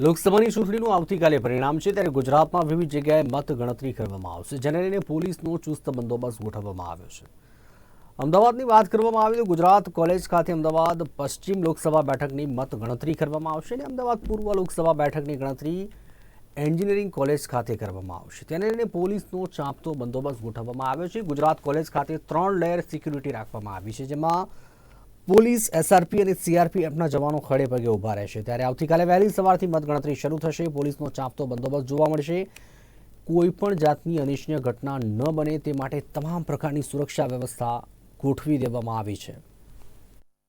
લોકસભાની ચૂંટણીનું આવતીકાલે પરિણામ છે, ત્યારે ગુજરાતમાં વિવિધ જગ્યાએ મત ગણતરી કરવામાં આવશે, જેને લઈને પોલીસનો ચુસ્ત બંદોબસ્ત ગોઠવવામાં આવ્યો છે. અમદાવાદની વાત કરવામાં આવે તો ગુજરાત કોલેજ ખાતે અમદાવાદ પશ્ચિમ લોકસભા બેઠકની મત ગણતરી કરવામાં આવશે અને અમદાવાદ પૂર્વ લોકસભા બેઠકની ગણતરી એન્જિનિયરિંગ કોલેજ ખાતે કરવામાં આવશે. તેને લઈને પોલીસનો ચાંપતો બંદોબસ્ત ગોઠવવામાં આવ્યો છે. ગુજરાત કોલેજ ખાતે ત્રણ લેયર સિક્યુરિટી રાખવામાં આવી છે, જેમાં પોલીસ એસઆરપી અને સીઆરપીએફના જવાનો ખડે પગે ઊભા રહેશે. ત્યારે આવતીકાલે વહેલી સવારથી મતગણતરી શરૂ થશે. પોલીસનો ચાંપતો બંદોબસ્ત જોવા મળશે. કોઈ પણ જાતની અનિચ્છનીય ઘટના ન બને તે માટે તમામ પ્રકારની સુરક્ષા વ્યવસ્થા ગોઠવી દેવામાં આવી છે.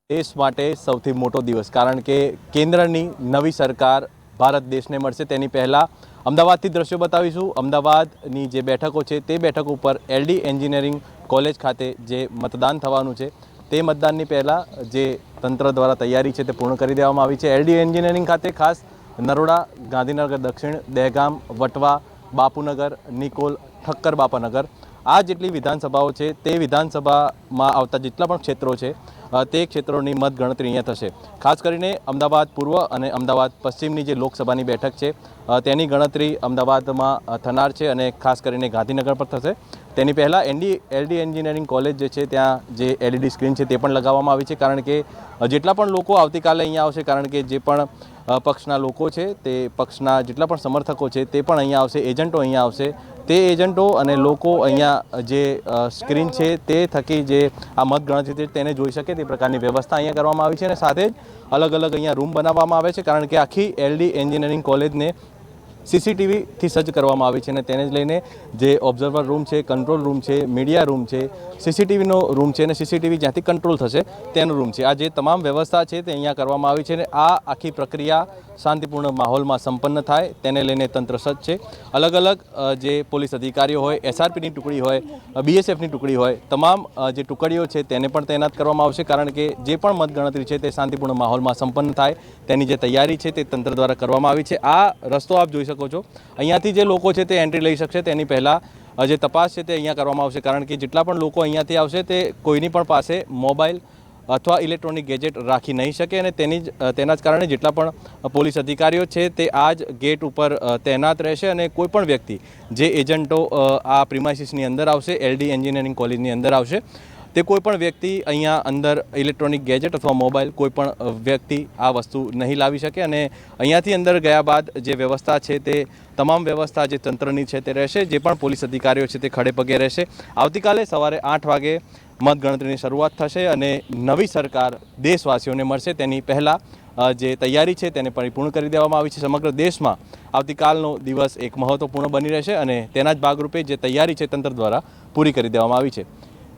દેશ માટે સૌથી મોટો દિવસ, કારણ કે કેન્દ્રની નવી સરકાર ભારત દેશને મળશે. તેની પહેલાં અમદાવાદથી દ્રશ્યો બતાવીશું. અમદાવાદની જે બેઠકો છે, તે બેઠક ઉપર એલડી એન્જિનિયરિંગ કોલેજ ખાતે જે મતદાન થવાનું છે તે મતદાનની પહેલાં જે તંત્ર દ્વારા તૈયારી છે તે પૂર્ણ કરી દેવામાં આવી છે. એલડી એન્જિનિયરિંગ ખાતે ખાસ નરોડા, ગાંધીનગર, દક્ષિણ, દહેગામ, વટવા, બાપુનગર, નિકોલ, ઠક્કર, બાપાનગર આ જેટલી વિધાનસભાઓ છે તે વિધાનસભામાં આવતા જેટલા પણ ક્ષેત્રો છે તે ક્ષેત્રોની મતગણતરી અહીંયા થશે. ખાસ કરીને અમદાવાદ પૂર્વ અને અમદાવાદ પશ્ચિમની જે લોકસભાની બેઠક છે તેની ગણતરી અમદાવાદમાં થનાર છે અને ખાસ કરીને ગાંધીનગર પર થશે. તેની પહેલાં એનડી, એલડી એન્જિનિયરિંગ કોલેજ જે છે, ત્યાં જે એલઈડી સ્ક્રીન છે તે પણ લગાવવામાં આવી છે, કારણ કે જેટલા પણ લોકો આવતીકાલે અહીંયા આવશે, કારણ કે જે પણ પક્ષના લોકો છે, તે પક્ષના જેટલા પણ સમર્થકો છે, તે પણ અહીંયા આવશે, એજન્ટો અહીંયા આવશે. તે એજન્ટો અને લોકો અહીંયા જે સ્ક્રીન છે, તે થકી જે આ મતગણતરી છે તેને જોઈ શકે તે પ્રકારની વ્યવસ્થા અહીંયા કરવામાં આવી છે અને સાથે જ અલગ અલગ અહીંયા રૂમ બનાવવામાં આવે છે, કારણ કે આખી એલડી એન્જિનિયરિંગ કોલેજને સીસીટીવીથી સજ્જ કરવામાં આવી છે અને તેને જ લઈને જે ઓબ્ઝર્વર રૂમ છે કંટ્રોલ રૂમ છે મીડિયા રૂમ છે, સીસીટીવીનો રૂમ છે અને સીસીટીવી જ્યાંથી કંટ્રોલ થશે તેનો રૂમ છે. આ જે તમામ વ્યવસ્થા છે તે અહીંયા કરવામાં આવી છે અને આ આખી પ્રક્રિયા શાંતિપૂર્ણ માહોલમાં સંપન્ન થાય તેને લઈને તંત્ર સજ્જ છે. અલગ અલગ જે પોલીસ અધિકારીઓ હોય એસઆરપીની ટુકડી હોય બીએસએફની ટુકડી હોય, તમામ જે ટુકડીઓ છે તેને પણ તૈનાત કરવામાં આવશે કારણ કે જે પણ મતગણતરી છે તે શાંતિપૂર્ણ માહોલમાં સંપન્ન થાય તેની જે તૈયારી છે તે તંત્ર દ્વારા કરવામાં આવી છે. આ રસ્તો આપ જોઈ શકો છો. અહીંયાથી જે લોકો છે તે એન્ટ્રી લઈ શકશે. તેની પહેલાં જે તપાસ છે તે અહીંયા કરવામાં આવશે. કારણ કે જેટલા પણ લોકો અહીંયાથી આવશે તે કોઈની પણ પાસે મોબાઈલ અથવા ઇલેક્ટ્રોનિક ગેજેટ રાખી નહીં શકે અને તેની જ તેના જ કારણે જેટલા પણ પોલીસ અધિકારીઓ છે તે આ જ ગેટ ઉપર તૈનાત રહેશે અને કોઈ પણ વ્યક્તિ જે એજન્ટો આ પ્રિમાઇસીસની અંદર આવશે એલડી એન્જિનિયરિંગ કોલેજની અંદર આવશે તે કોઈ પણ વ્યક્તિ અહીંયા અંદર ઇલેક્ટ્રોનિક ગેજેટ અથવા મોબાઈલ કોઈ પણ વ્યક્તિ આ વસ્તુ નહીં લાવી શકે અને અહીંયાથી અંદર ગયા બાદ જે વ્યવસ્થા છે તે તમામ વ્યવસ્થા જે તંત્રની છે તે રહેશે, જે પણ પોલીસ અધિકારીઓ છે તે ખડે પગે રહેશે. આવતીકાલે સવારે આઠ વાગે મતગણતરીની શરૂઆત થશે અને નવી સરકાર દેશવાસીઓને મળશે. તેની પહેલાં જે તૈયારી છે તેને પરિપૂર્ણ કરી દેવામાં આવી છે. સમગ્ર દેશમાં આવતીકાલનો દિવસ એક મહત્વપૂર્ણ બની રહેશે અને તેના જ ભાગરૂપે જે તૈયારી છે તંત્ર દ્વારા પૂરી કરી દેવામાં આવી છે.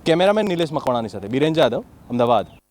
કેમેરામેન નિલેશ મકવાણાની સાથે બિરેન જાદવ અમદાવાદ.